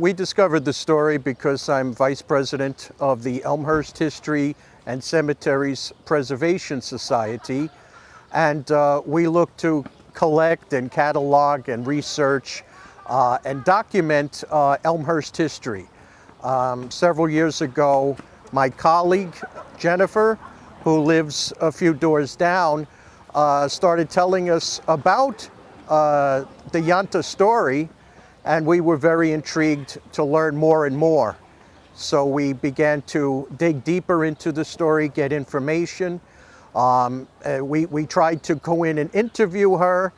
We discovered the story because I'm vice president of the Elmhurst History and Cemeteries Preservation Society, and uh, we look to collect and catalog and research uh, and document uh, Elmhurst history. Um, several years ago, my colleague Jennifer, who lives a few doors down, uh, started telling us about uh, the Yanta story, and we were very intrigued to learn more and more. So we began to dig deeper into the story, get information. Um, uh, we, we tried to go in and interview her,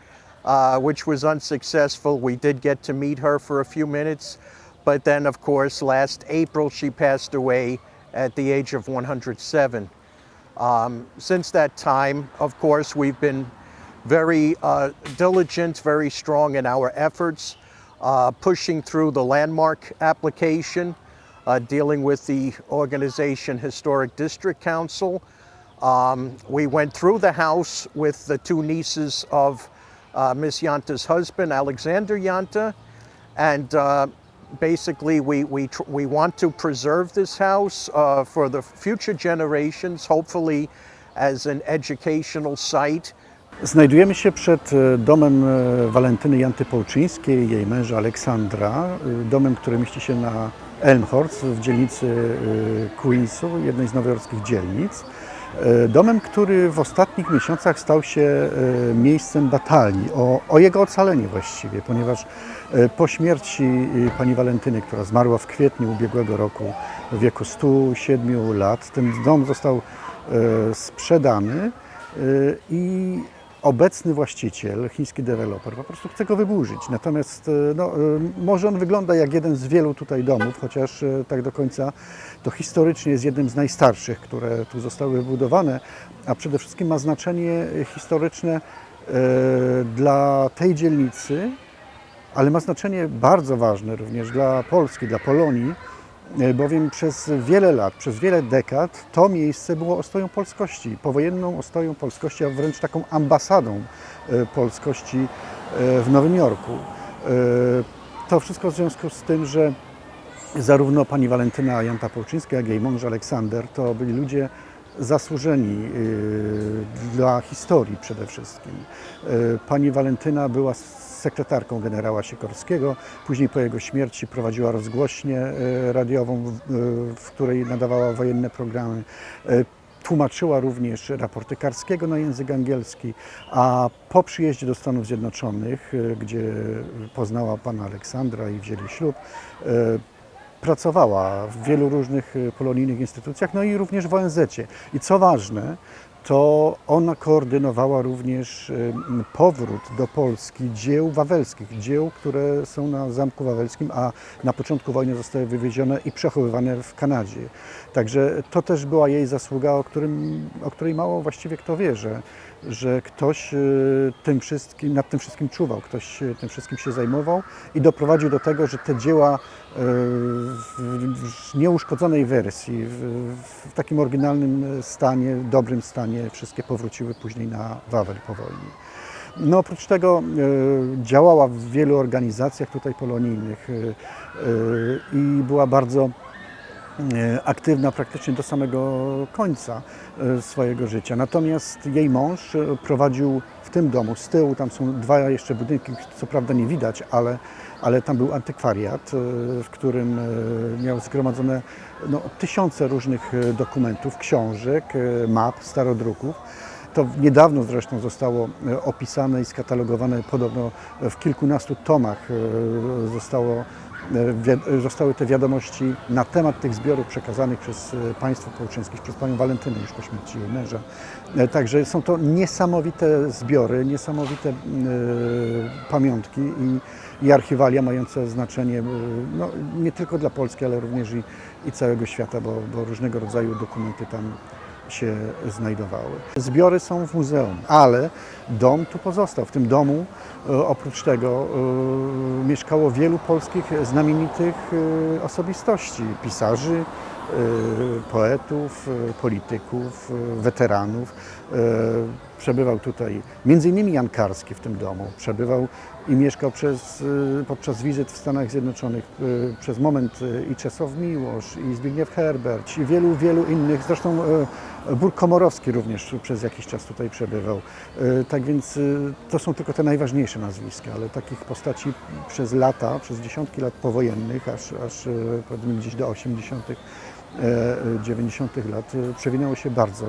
uh, which was unsuccessful. We did get to meet her for a few minutes, but then, of course, last April she passed away at the age of 107. Um, since that time, of course, we've been very uh, diligent, very strong in our efforts, uh, pushing through the landmark application, uh, dealing with the organization Historic District Council. Um, we went through the house with the two nieces of uh, Miss Yanta's husband, Alexander Yanta, and uh, basically we, we, we want to preserve this house uh, for the future generations, hopefully as an educational site. Znajdujemy się przed e, domem e, Walentyny Janty Połczyńskiej, jej męża Aleksandra, e, domem, który mieści się na Elmhorst w dzielnicy Queensu, jednej z nowojorskich dzielnic. Domem, który w ostatnich miesiącach stał się miejscem batalii o, o jego ocalenie właściwie, ponieważ po śmierci pani Walentyny, która zmarła w kwietniu ubiegłego roku w wieku 107 lat, ten dom został sprzedany i obecny właściciel, chiński deweloper, po prostu chce go wyburzyć. Natomiast e, no, e, może on wygląda jak jeden z wielu tutaj domów, chociaż e, tak do końca to historycznie jest jednym z najstarszych, które tu zostały wybudowane, a przede wszystkim ma znaczenie historyczne dla tej dzielnicy, ale ma znaczenie bardzo ważne również dla Polski, dla Polonii, bowiem przez wiele lat, przez wiele dekad to miejsce było ostoją polskości, powojenną ostoją polskości, a wręcz taką ambasadą e, polskości e, w Nowym Jorku. E, To wszystko w związku z tym, że zarówno pani Walentyna Janta Połczyńska, jak i jej mąż Aleksander to byli ludzie zasłużeni dla historii przede wszystkim. Pani Walentyna była sekretarką generała Sikorskiego, później po jego śmierci prowadziła rozgłośnię y, radiową, w- y, w której nadawała wojenne programy. Y, Tłumaczyła również raporty Karskiego na język angielski, a po przyjeździe do Stanów Zjednoczonych, gdzie poznała pana Aleksandra i wzięli ślub, pracowała w wielu różnych polonijnych instytucjach, no i również w ONZ. I co ważne, to ona koordynowała również powrót do Polski dzieł wawelskich, dzieł, które są na Zamku Wawelskim, a na początku wojny zostały wywiezione i przechowywane w Kanadzie. Także to też była jej zasługa, o, którym, o której mało właściwie kto wie, że, że ktoś y, tym wszystkim, nad tym wszystkim czuwał, ktoś y, tym wszystkim się zajmował i doprowadził do tego, że te dzieła y, w, nieuszkodzonej wersji, w, takim oryginalnym stanie, dobrym stanie, wszystkie powróciły później na Wawel po wojnie. No oprócz tego działała w wielu organizacjach tutaj polonijnych i była bardzo aktywna praktycznie do samego końca e, swojego życia. Natomiast jej mąż e, prowadził w tym domu z tyłu, tam są dwa jeszcze budynki, co prawda nie widać, ale, ale tam był antykwariat, e, w którym e, miał zgromadzone no, tysiące różnych e, dokumentów, książek, e, map, starodruków. To niedawno zresztą zostało e, opisane i skatalogowane podobno w kilkunastu tomach e, zostało, e, zostały te wiadomości na temat tych zbiorów przekazanych przez e, państwo połczyńskich, przez panią Walentynę już po śmierci jej męża. E, Także są to niesamowite zbiory, niesamowite e, pamiątki i, i archiwalia mające znaczenie e, no, nie tylko dla Polski, ale również i, i całego świata, bo, bo różnego rodzaju dokumenty tam się znajdowały. Zbiory są w muzeum, ale dom tu pozostał. W tym domu e, oprócz tego e, mieszkało wielu polskich znamienitych e, osobistości, pisarzy, poetów, polityków, weteranów. Przebywał tutaj między innymi Jan Karski w tym domu. Przebywał i mieszkał przez, y, podczas wizyt w Stanach Zjednoczonych y, przez moment y, i Czesław Miłosz, i Zbigniew Herbert, i wielu, wielu innych. Zresztą Burg Komorowski również przez jakiś czas tutaj przebywał. Tak więc to są tylko te najważniejsze nazwiska, ale takich postaci przez lata, przez dziesiątki lat powojennych, aż, aż powiedzmy gdzieś do 80., e, 90. lat y, przewinęło się bardzo,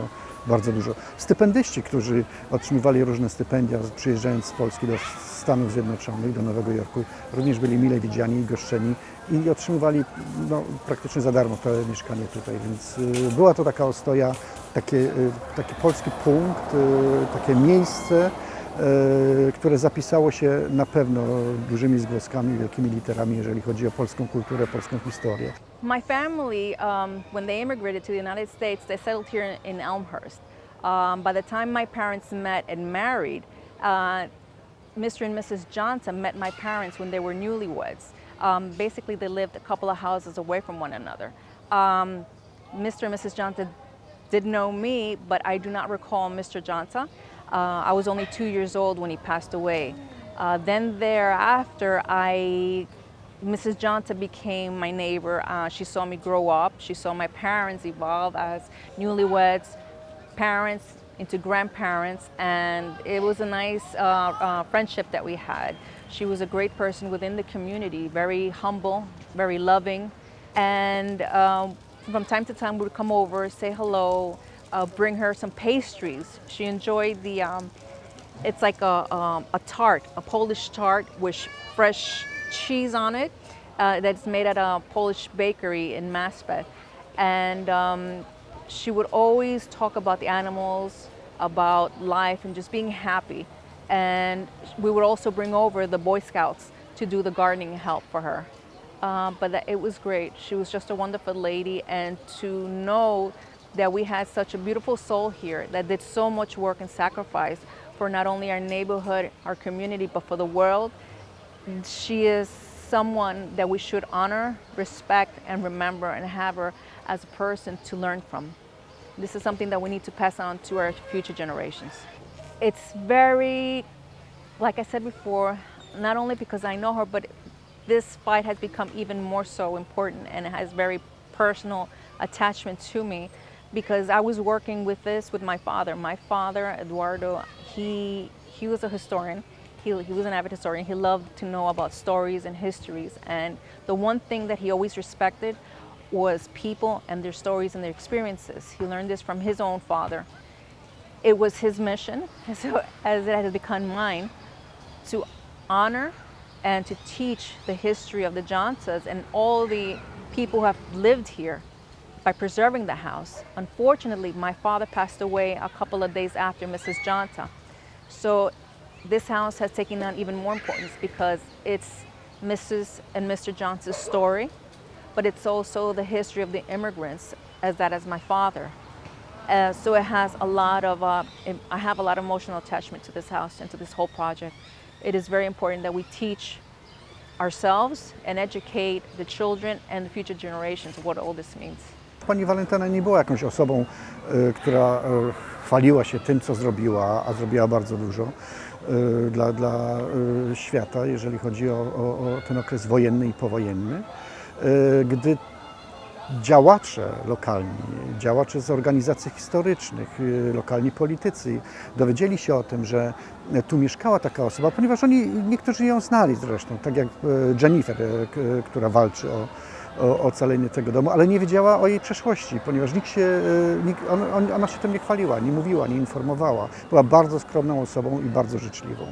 bardzo dużo. Stypendyści, którzy otrzymywali różne stypendia, przyjeżdżając z Polski do Stanów Zjednoczonych, do Nowego Jorku, również byli mile widziani i goszczeni i otrzymywali no, praktycznie za darmo to mieszkanie tutaj, więc y, była to taka ostoja, takie, taki polski punkt, takie miejsce, które zapisało się na pewno dużymi zgłoskami, wielkimi literami, jeżeli chodzi o polską kulturę, polską historię. My family, um, when they immigrated to the United States, they settled here in Elmhurst. Um, by the time my parents met and married, uh, Mr. and Mrs. Johnson met my parents when they were newlyweds. Um, basically, they lived a couple of houses away from one another. Um, Mr. and Mrs. Johnson did know me, but I do not recall Mr. Johnson. Uh, I was only two years old when he passed away. Uh, then thereafter, I Mrs. Johnson became my neighbor. Uh, she saw me grow up. She saw my parents evolve as newlyweds, parents into grandparents, and it was a nice uh, uh, friendship that we had. She was a great person within the community, very humble, very loving, and um, from time to time would come over, say hello, uh, bring her some pastries. She enjoyed the. Um, it's like a, um, a tart, a Polish tart with fresh cheese on it uh, that's made at a Polish bakery in Maspeth. And um, she would always talk about the animals, about life, and just being happy. And we would also bring over the Boy Scouts to do the gardening help for her. Uh, but it was great. She was just a wonderful lady, and to know that we had such a beautiful soul here that did so much work and sacrifice for not only our neighborhood, our community, but for the world. She is someone that we should honor, respect, and remember, and have her as a person to learn from. This is something that we need to pass on to our future generations. It's very, like I said before, not only because I know her, but this fight has become even more so important and it has very personal attachment to me because I was working with this with my father. My father, Eduardo, he he was a historian. He, he was an avid historian. He loved to know about stories and histories. And the one thing that he always respected was people and their stories and their experiences. He learned this from his own father. It was his mission, so as it has become mine, to honor and to teach the history of the Johnsons and all the people who have lived here by preserving the house. Unfortunately, my father passed away a couple of days after Mrs. Johnson. So this house has taken on even more importance because it's Mrs. and Mr. Johnson's story, but it's also the history of the immigrants, as that as my father. Uh, so it has a lot of, uh, I have a lot of emotional attachment to this house and to this whole project. It is very important that we teach ourselves and educate the children and the future generations what all this means. Pani Walentyna nie była jakąś osobą, y, która y, chwaliła się tym, co zrobiła, a zrobiła bardzo dużo y, dla, dla świata, jeżeli chodzi o, o, o ten okres wojenny i powojenny. Gdy działacze lokalni, działacze z organizacji historycznych, lokalni politycy dowiedzieli się o tym, że tu mieszkała taka osoba, ponieważ oni, niektórzy ją znali zresztą, tak jak Jennifer, która walczy o, o ocalenie tego domu, ale nie wiedziała o jej przeszłości, ponieważ nikt się, y, nikt, on, on, ona się tym nie chwaliła, nie mówiła, nie informowała. Była bardzo skromną osobą i bardzo życzliwą.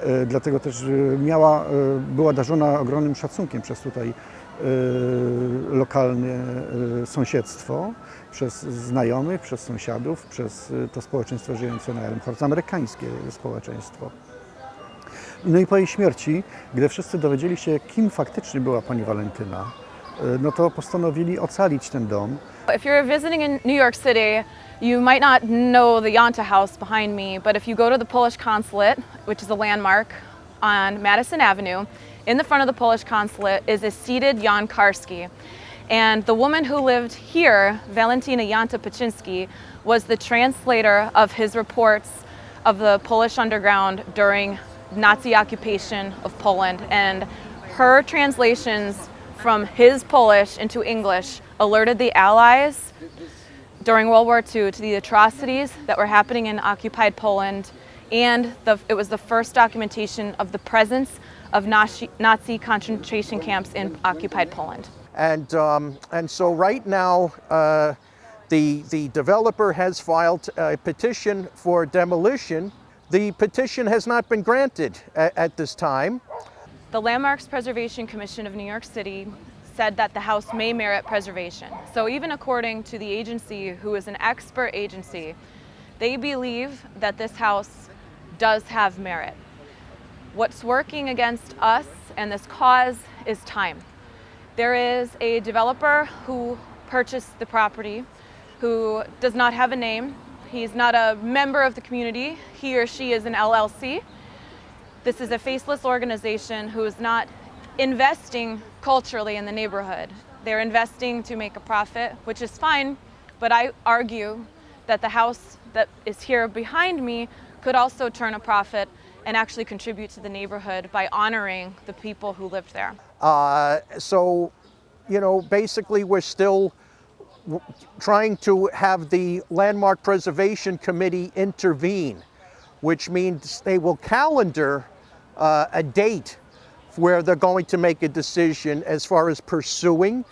E, Dlatego też e, miała, e, była darzona ogromnym szacunkiem przez tutaj e, lokalne e, sąsiedztwo, przez znajomych, przez sąsiadów, przez e, to społeczeństwo żyjące na Elmhorst, amerykańskie społeczeństwo. No i po jej śmierci, gdy wszyscy dowiedzieli się, kim faktycznie była pani Walentyna, e, no to postanowili ocalić ten dom, If you're visiting in New York City, you might not know the Yonta House behind me, but if you go to the Polish consulate, which is a landmark on Madison Avenue, in the front of the Polish consulate is a seated Jan Karski. And the woman who lived here, Valentina Yanta Paczynski, was the translator of his reports of the Polish underground during Nazi occupation of Poland. And her translations from his Polish into English alerted the Allies during World War II to the atrocities that were happening in occupied Poland. And the, it was the first documentation of the presence of Nazi, concentration camps in occupied Poland. And, um, and so right now, uh, the, the developer has filed a petition for demolition. The petition has not been granted at, at this time. The Landmarks Preservation Commission of New York City said that the house may merit preservation. So, even according to the agency, who is an expert agency, they believe that this house does have merit. What's working against us and this cause is time. There is a developer who purchased the property who does not have a name. He's not a member of the community. He or she is an LLC. This is a faceless organization who is not investing culturally in the neighborhood. They're investing to make a profit, which is fine, but I argue that the house that is here behind me could also turn a profit and actually contribute to the neighborhood by honoring the people who lived there. Uh, so, you know, basically, we're still trying to have the Landmark Preservation Committee intervene, which means they will calendar uh, a date where they're going to make a decision as far as pursuing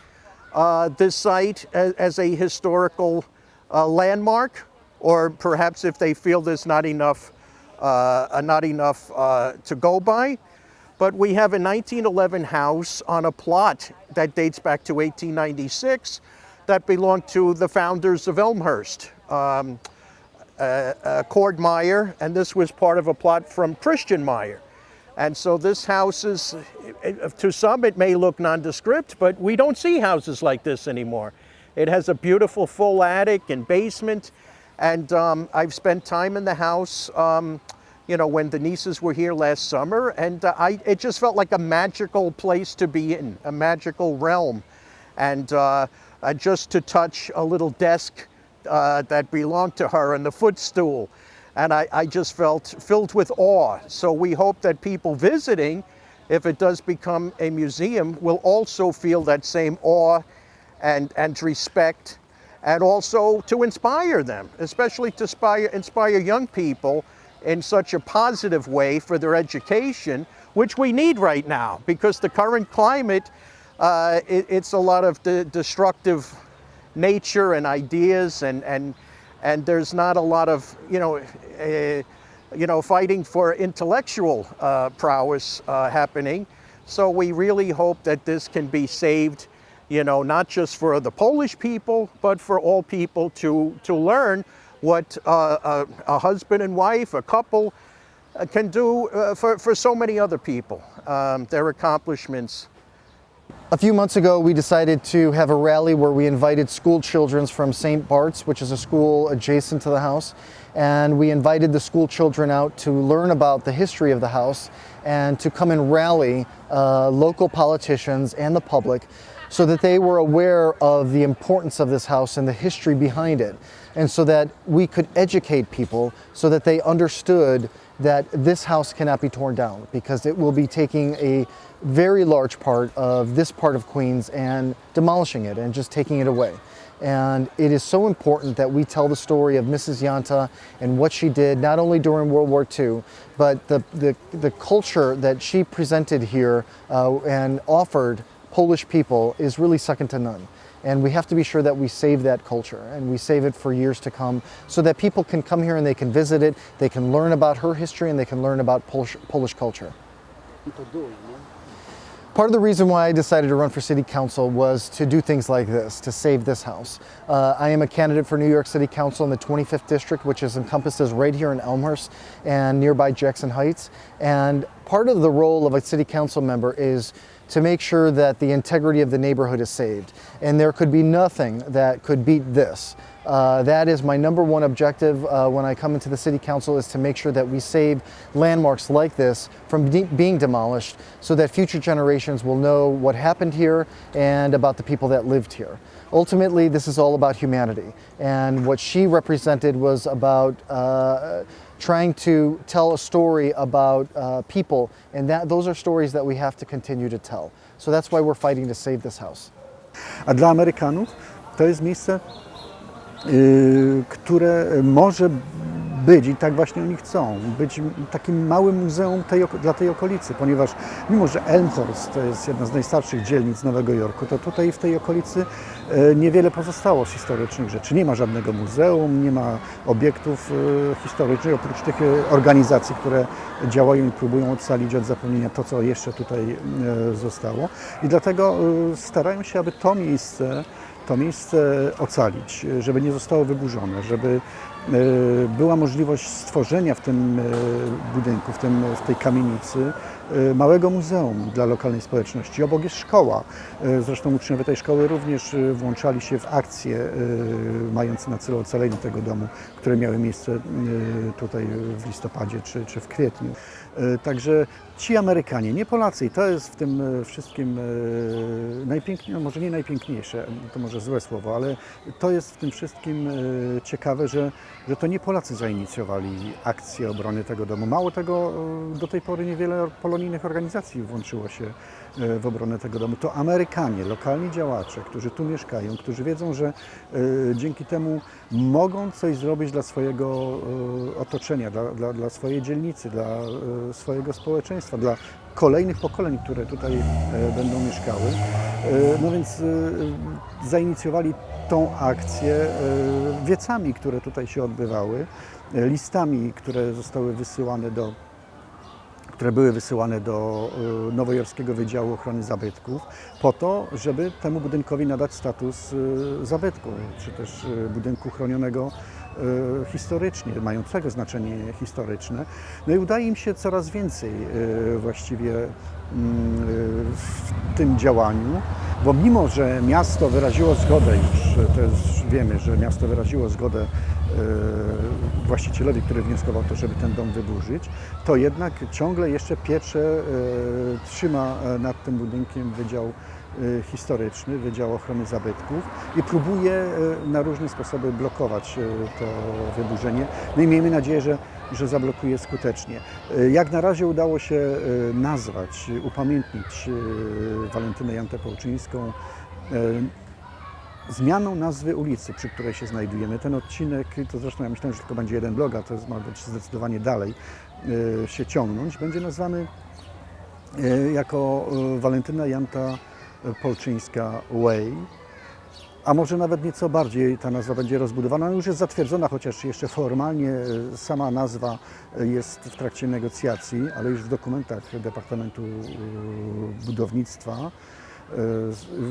uh, this site as, as a historical uh, landmark, or perhaps if they feel there's not enough, uh, not enough uh, to go by. But we have a 1911 house on a plot that dates back to 1896 that belonged to the founders of Elmhurst, um, uh, uh, Cord Meyer, and this was part of a plot from Christian Meyer. And so this house is, to some, it may look nondescript, but we don't see houses like this anymore. It has a beautiful full attic and basement, and um, I've spent time in the house. Um, you know, when the nieces were here last summer, and uh, I, it just felt like a magical place to be in, a magical realm. And uh, uh, just to touch a little desk uh, that belonged to her and the footstool, and I, I just felt filled with awe. So we hope that people visiting, if it does become a museum, will also feel that same awe and, and respect, and also to inspire them, especially to inspire, inspire young people in such a positive way for their education, which we need right now because the current climate, uh, it, it's a lot of de- destructive nature and ideas, and, and, and there's not a lot of, you know, uh, you know, fighting for intellectual uh, prowess uh, happening. So we really hope that this can be saved, you know, not just for the Polish people, but for all people to, to learn what uh, a, a, husband and wife, a couple, uh, can do uh, for, for so many other people, um, their accomplishments. A few months ago, we decided to have a rally where we invited school children from St. Bart's, which is a school adjacent to the house, and we invited the school children out to learn about the history of the house and to come and rally uh, local politicians and the public so that they were aware of the importance of this house and the history behind it, and so that we could educate people so that they understood that this house cannot be torn down because it will be taking a very large part of this part of Queens and demolishing it and just taking it away. And it is so important that we tell the story of Mrs. Yanta and what she did, not only during World War II, but the, the, the culture that she presented here uh, and offered Polish people is really second to none. And we have to be sure that we save that culture and we save it for years to come so that people can come here and they can visit it, they can learn about her history, and they can learn about Polish, Polish culture. Part of the reason why I decided to run for city council was to do things like this, to save this house. Uh, I am a candidate for New York City Council in the 25th District, which is encompasses right here in Elmhurst and nearby Jackson Heights. And part of the role of a city council member is to make sure that the integrity of the neighborhood is saved. And there could be nothing that could beat this. Uh, that is my number one objective uh, when I come into the city council is to make sure that we save landmarks like this from de- being demolished so that future generations will know what happened here and about the people that lived here. Ultimately, this is all about humanity. And what she represented was about uh, trying to tell a story about uh, people, and that, those are stories that we have to continue to tell. So that's why we're fighting to save this house. A dla Amerykanów to jest miejsce, które może być i tak właśnie oni chcą, być takim małym muzeum tej, dla tej okolicy, ponieważ mimo, że Elmhurst to jest jedna z najstarszych dzielnic Nowego Jorku, to tutaj w tej okolicy e, niewiele pozostało z historycznych rzeczy. Nie ma żadnego muzeum, nie ma obiektów e, historycznych, oprócz tych organizacji, które działają i próbują ocalić od zapomnienia to, co jeszcze tutaj zostało. I dlatego starają się, aby to miejsce to miejsce ocalić, żeby nie zostało wyburzone, żeby e, była możliwość stworzenia w tym e, budynku, w, tym, w tej kamienicy małego muzeum dla lokalnej społeczności. Obok jest szkoła. E, Zresztą uczniowie tej szkoły również e, włączali się w akcje mające na celu ocalenie tego domu, które miały miejsce tutaj w listopadzie czy, czy w kwietniu. Także ci Amerykanie, nie Polacy, i to jest w tym wszystkim najpiękniejsze, może nie najpiękniejsze, to może złe słowo, ale to jest w tym wszystkim ciekawe, że, że to nie Polacy zainicjowali akcję obrony tego domu. Mało tego, do tej pory niewiele polonijnych organizacji włączyło się e, w obronę tego domu. To Amerykanie, lokalni działacze, którzy tu mieszkają, którzy wiedzą, że e, dzięki temu mogą coś zrobić dla swojego e, otoczenia, dla, dla, dla swojej dzielnicy, dla swojego społeczeństwa, dla kolejnych pokoleń, które tutaj będą mieszkały. No więc zainicjowali tą akcję wiecami, które tutaj się odbywały, listami, które zostały wysyłane do które były wysyłane do e, Nowojorskiego Wydziału Ochrony Zabytków po to, żeby temu budynkowi nadać status e, zabytku, czy też e, budynku chronionego historycznie, mającego znaczenie historyczne. No i udaje im się coraz więcej właściwie mm, w tym działaniu, bo mimo, że miasto wyraziło zgodę już, to już wiemy, że miasto wyraziło zgodę właścicielowi, który wnioskował to, żeby ten dom wyburzyć, to jednak ciągle jeszcze piecze e, trzyma e, nad tym budynkiem Wydział e, Historyczny, Wydział Ochrony Zabytków i próbuje na różne sposoby blokować to wyburzenie. No i miejmy nadzieję, że, że zablokuje skutecznie. Jak na razie udało się nazwać, upamiętnić Walentynę Jantepołczyńską e, zmianą nazwy ulicy, przy której się znajdujemy. Ten odcinek, to zresztą ja myślałem, że tylko będzie jeden blog, a to ma być zdecydowanie dalej e, się ciągnąć, będzie nazwany e, jako e, Walentyna Janta Polczyńska Way. A może nawet nieco bardziej ta nazwa będzie rozbudowana. Ona już jest zatwierdzona, chociaż jeszcze formalnie sama nazwa jest w trakcie negocjacji, ale już w dokumentach Departamentu Budownictwa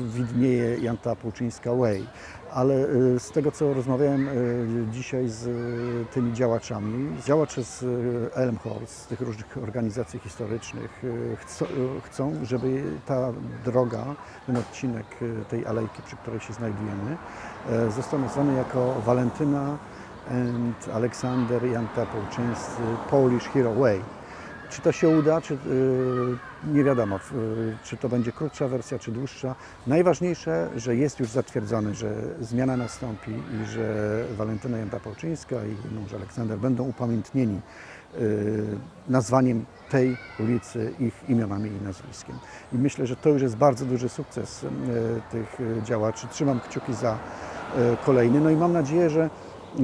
widnieje Janta Płuczyńska Way. Ale e, z tego, co rozmawiałem e, dzisiaj z e, tymi działaczami, działacze z e, Elmhorst, z tych różnych organizacji historycznych, e, chcą, e, żeby ta droga, ten odcinek e, tej alejki, przy której się znajdujemy, e, został nazwany jako Walentyna and Aleksander Janta Połczyńscy Polish Hero Way. Czy to się uda, czy, y, nie wiadomo, y, czy to będzie krótsza wersja, czy dłuższa. Najważniejsze, że jest już zatwierdzone, że zmiana nastąpi i że Walentyna Janta Połczyńska i mąż Aleksander będą upamiętnieni y, nazwaniem tej ulicy ich imionami i nazwiskiem. I myślę, że to już jest bardzo duży sukces tych działaczy. Trzymam kciuki za kolejny. No i mam nadzieję, że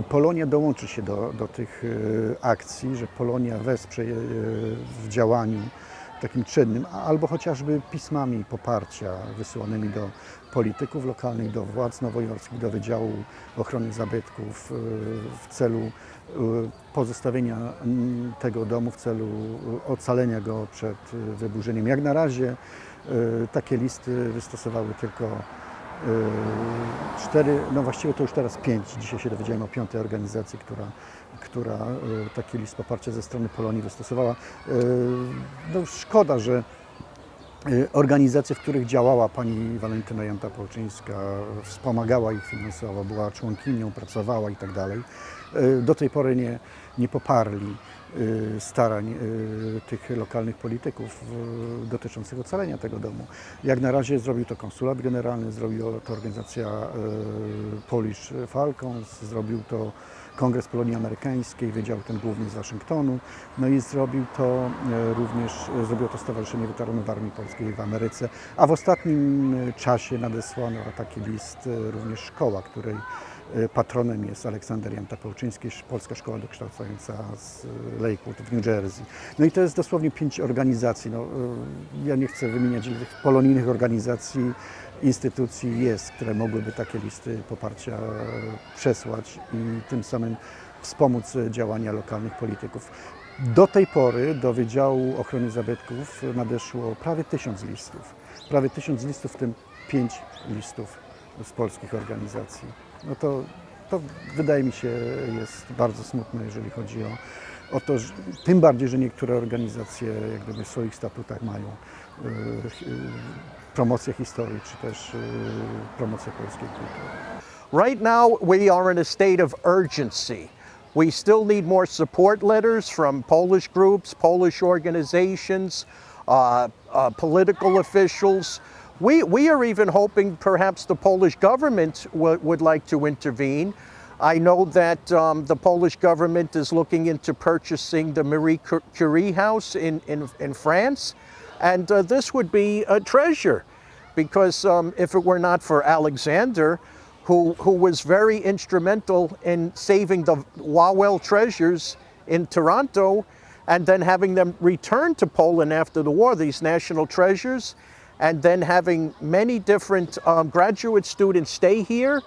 Polonia dołączy się do, do tych e, akcji, że Polonia wesprze je w działaniu takim czynnym, albo chociażby pismami poparcia wysyłanymi do polityków lokalnych, do władz nowojorskich, do Wydziału Ochrony Zabytków e, w celu e, pozostawienia tego domu, w celu ocalenia go przed wyburzeniem. Jak na razie takie listy wystosowały tylko cztery, no właściwie to już teraz pięć. Dzisiaj się dowiedziałem o piątej organizacji, która, która yy, taki list poparcia ze strony Polonii wystosowała. Yy, No szkoda, że organizacje, w których działała pani Walentyna Janta-Polczyńska, wspomagała ich finansowo, była członkinią, pracowała i tak dalej, y, do tej pory nie, nie poparli y, starań y, tych lokalnych polityków y, dotyczących ocalenia tego domu. Jak na razie zrobił to konsulat generalny, zrobiła to organizacja y, Polish Falcons, zrobił to Kongres Polonii Amerykańskiej, Wydział ten główny z Waszyngtonu, no i zrobił to e, również, e, zrobiło to Stowarzyszenie Weteranów Armii Polskiej w Ameryce, a w ostatnim e, czasie nadesłano taki list również szkoła, której patronem jest Aleksander Janta Połczyński, sz- Polska Szkoła Dokształcająca z Lakewood w New Jersey. No i to jest dosłownie pięć organizacji. No, ja nie chcę wymieniać polonijnych organizacji, instytucji jest, które mogłyby takie listy poparcia przesłać i tym samym wspomóc działania lokalnych polityków. Do tej pory do Wydziału Ochrony Zabytków nadeszło prawie tysiąc listów. Prawie tysiąc listów, w tym pięć listów z polskich organizacji. No to, to wydaje mi się jest bardzo smutne, jeżeli chodzi o, o to, że, tym bardziej, że niektóre organizacje jak gdyby w swoich statutach mają y, y, historii, czy też polskiej kultury. Right now, we are in a state of urgency. We still need more support letters from Polish groups, Polish organizations, uh, uh, political officials. We, we are even hoping perhaps the Polish government would like to intervene. I know that um, the Polish government is looking into purchasing the Marie Curie house in, in, in France. And uh, this would be a treasure because um, if it were not for Alexander, who, who was very instrumental in saving the Wawel treasures in Toronto and then having them returned to Poland after the war, these national treasures, and then having many different um, graduate students stay here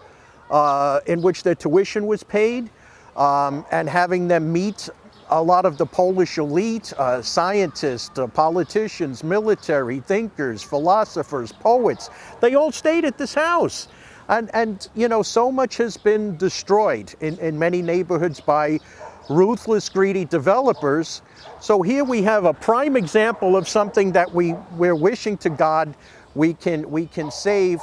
uh, in which their tuition was paid, um, and having them meet a lot of the Polish elite, uh, scientists, uh, politicians, military thinkers, philosophers, poets. They all stayed at this house. And, and you know, so much has been destroyed in, in many neighborhoods by ruthless, greedy developers. So here we have a prime example of something that we, we're wishing to God we can, we can save,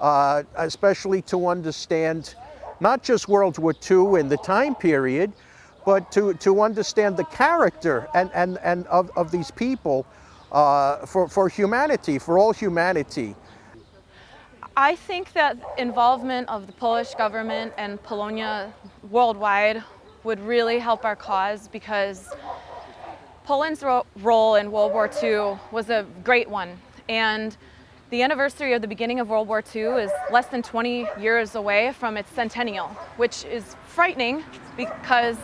uh, especially to understand not just World War II and the time period, but to, to understand the character and, and, and of, of these people uh, for, for humanity, for all humanity. I think that involvement of the Polish government and Polonia worldwide would really help our cause because Poland's ro- role in World War II was a great one. And the anniversary of the beginning of World War II is less than 20 years away from its centennial, which is frightening because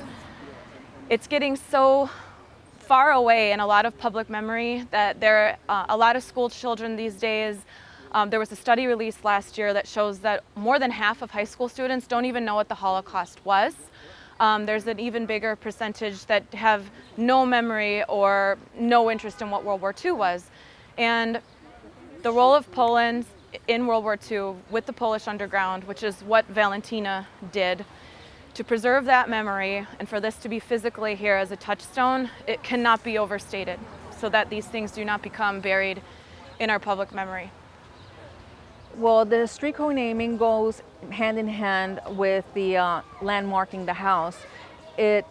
it's getting so far away in a lot of public memory that there are uh, a lot of school children these days. Um, there was a study released last year that shows that more than half of high school students don't even know what the Holocaust was. Um, there's an even bigger percentage that have no memory or no interest in what World War II was. And the role of Poland in World War II with the Polish underground, which is what Valentina did, to preserve that memory and for this to be physically here as a touchstone, it cannot be overstated so that these things do not become buried in our public memory. Well, the street code naming goes hand in hand with the uh, landmarking the house. It,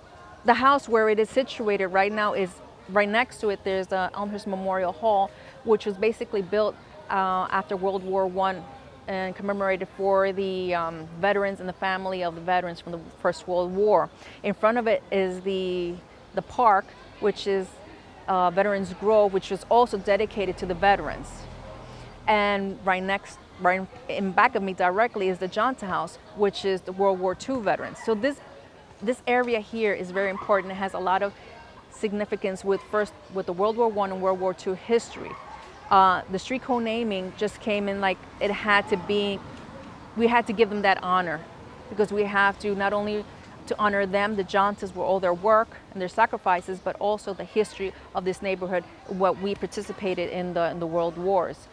the house where it is situated right now is right next to it. There's the Elmhurst Memorial Hall, which was basically built uh, after World War One and commemorated for the um, veterans and the family of the veterans from the First World War. In front of it is the the park, which is uh, Veterans Grove, which is also dedicated to the veterans and right next right in back of me directly is the Johnson House, which is the World War II veterans. So this this area here is very important. It has a lot of significance with first with the World War One and World War II history. Uh, the street code naming just came in like it had to be. We had to give them that honor because we have to not only to honor them, the Johnsons, for all their work and their sacrifices, but also the history of this neighborhood, what we participated in the in the world wars.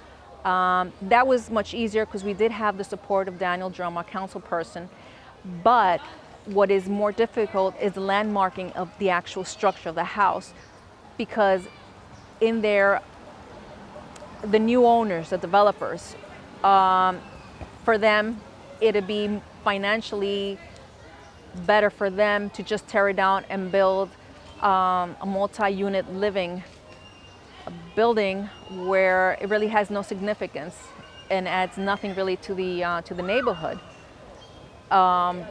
Um, that was much easier because we did have the support of Daniel Drum, our council person. But what is more difficult is the landmarking of the actual structure of the house because in there the new owners, the developers, um, for them, it'd be financially better for them to just tear it down and build um, a multi-unit living building where it really has no significance and adds nothing really to the uh, to the neighborhood. Um,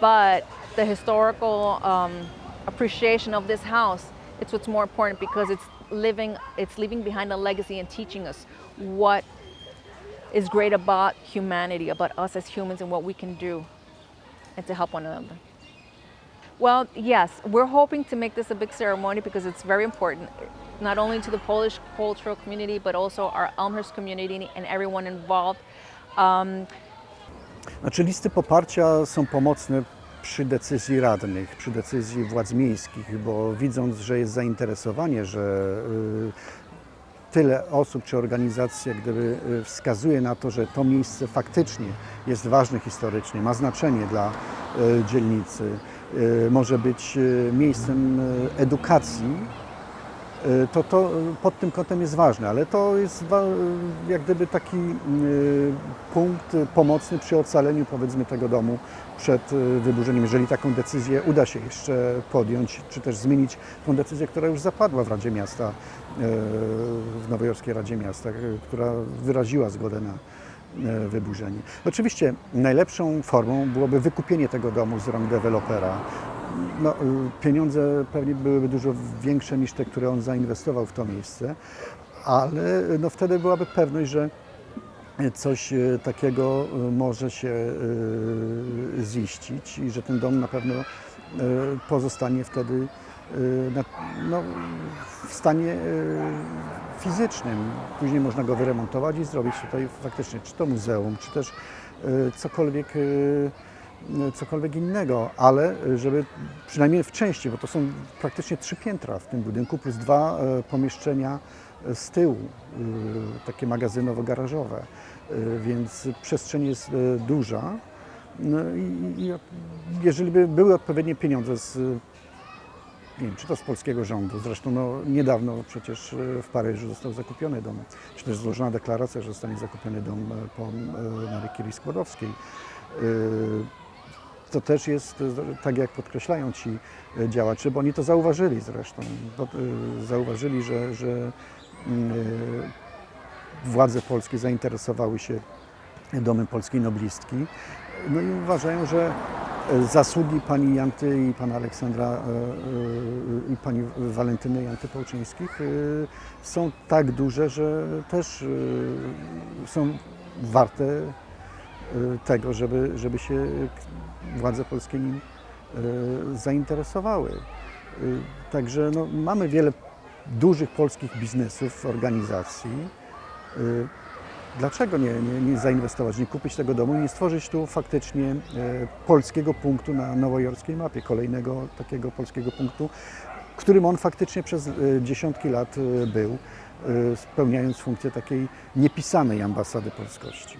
but the historical um, appreciation of this house, it's what's more important because it's living, it's leaving behind a legacy and teaching us what is great about humanity, about us as humans and what we can do and to help one another. Well, yes, we're hoping to make this a big ceremony because it's very important, not only to the Polish cultural community, but also our Elmhurst community and everyone involved. Um, Znaczy listy poparcia są pomocne przy decyzji radnych, przy decyzji władz miejskich, bo widząc, że jest zainteresowanie, że y, tyle osób czy organizacji gdyby y, wskazuje na to, że to miejsce faktycznie jest ważne historycznie, ma znaczenie dla y, dzielnicy, może być miejscem edukacji, to to y, pod tym kątem jest ważne, ale to jest y, jak gdyby taki y, punkt y, pomocny przy ocaleniu powiedzmy tego domu przed y, wyburzeniem. Jeżeli taką decyzję uda się jeszcze podjąć, czy też zmienić tą decyzję, która już zapadła w Radzie Miasta, y, w Nowojorskiej Radzie Miasta, y, która wyraziła zgodę na y, wyburzenie. Oczywiście najlepszą formą byłoby wykupienie tego domu z rąk dewelopera, no, y, pieniądze pewnie byłyby dużo większe niż te, które on zainwestował w to miejsce, ale y, no, wtedy byłaby pewność, że coś y, takiego może się ziścić i że ten dom na pewno pozostanie wtedy no, w stanie fizycznym. Później można go wyremontować i zrobić tutaj faktycznie czy to muzeum, czy też cokolwiek cokolwiek innego, ale żeby przynajmniej w części, bo to są praktycznie trzy piętra w tym budynku, plus dwa e, pomieszczenia e, z tyłu, y, takie magazynowo-garażowe, y, więc przestrzeń jest e, duża. No i, i jeżeli by były odpowiednie pieniądze z, nie wiem, czy to z polskiego rządu, zresztą no, niedawno przecież e, w Paryżu został zakupiony dom, czy też złożona deklaracja, że zostanie zakupiony dom e, po e, Marii Curie Skłodowskiej. To też jest, tak jak podkreślają ci e, działacze, bo oni to zauważyli zresztą. E, Zauważyli, że, że mm, e, władze polskie zainteresowały się domem polskiej noblistki. No i uważają, że zasługi pani Janty i pana Aleksandra i pani Walentyny Janty Połczyńskich są tak duże, że też są warte tego, żeby, żeby się władze polskie nim y, zainteresowały. Y, Także no, mamy wiele dużych polskich biznesów, organizacji. Y, Dlaczego nie, nie, nie zainwestować, nie kupić tego domu i nie stworzyć tu faktycznie e, polskiego punktu na nowojorskiej mapie, kolejnego takiego polskiego punktu, którym on faktycznie przez e, dziesiątki lat e, był, e, spełniając funkcję takiej niepisanej ambasady polskości.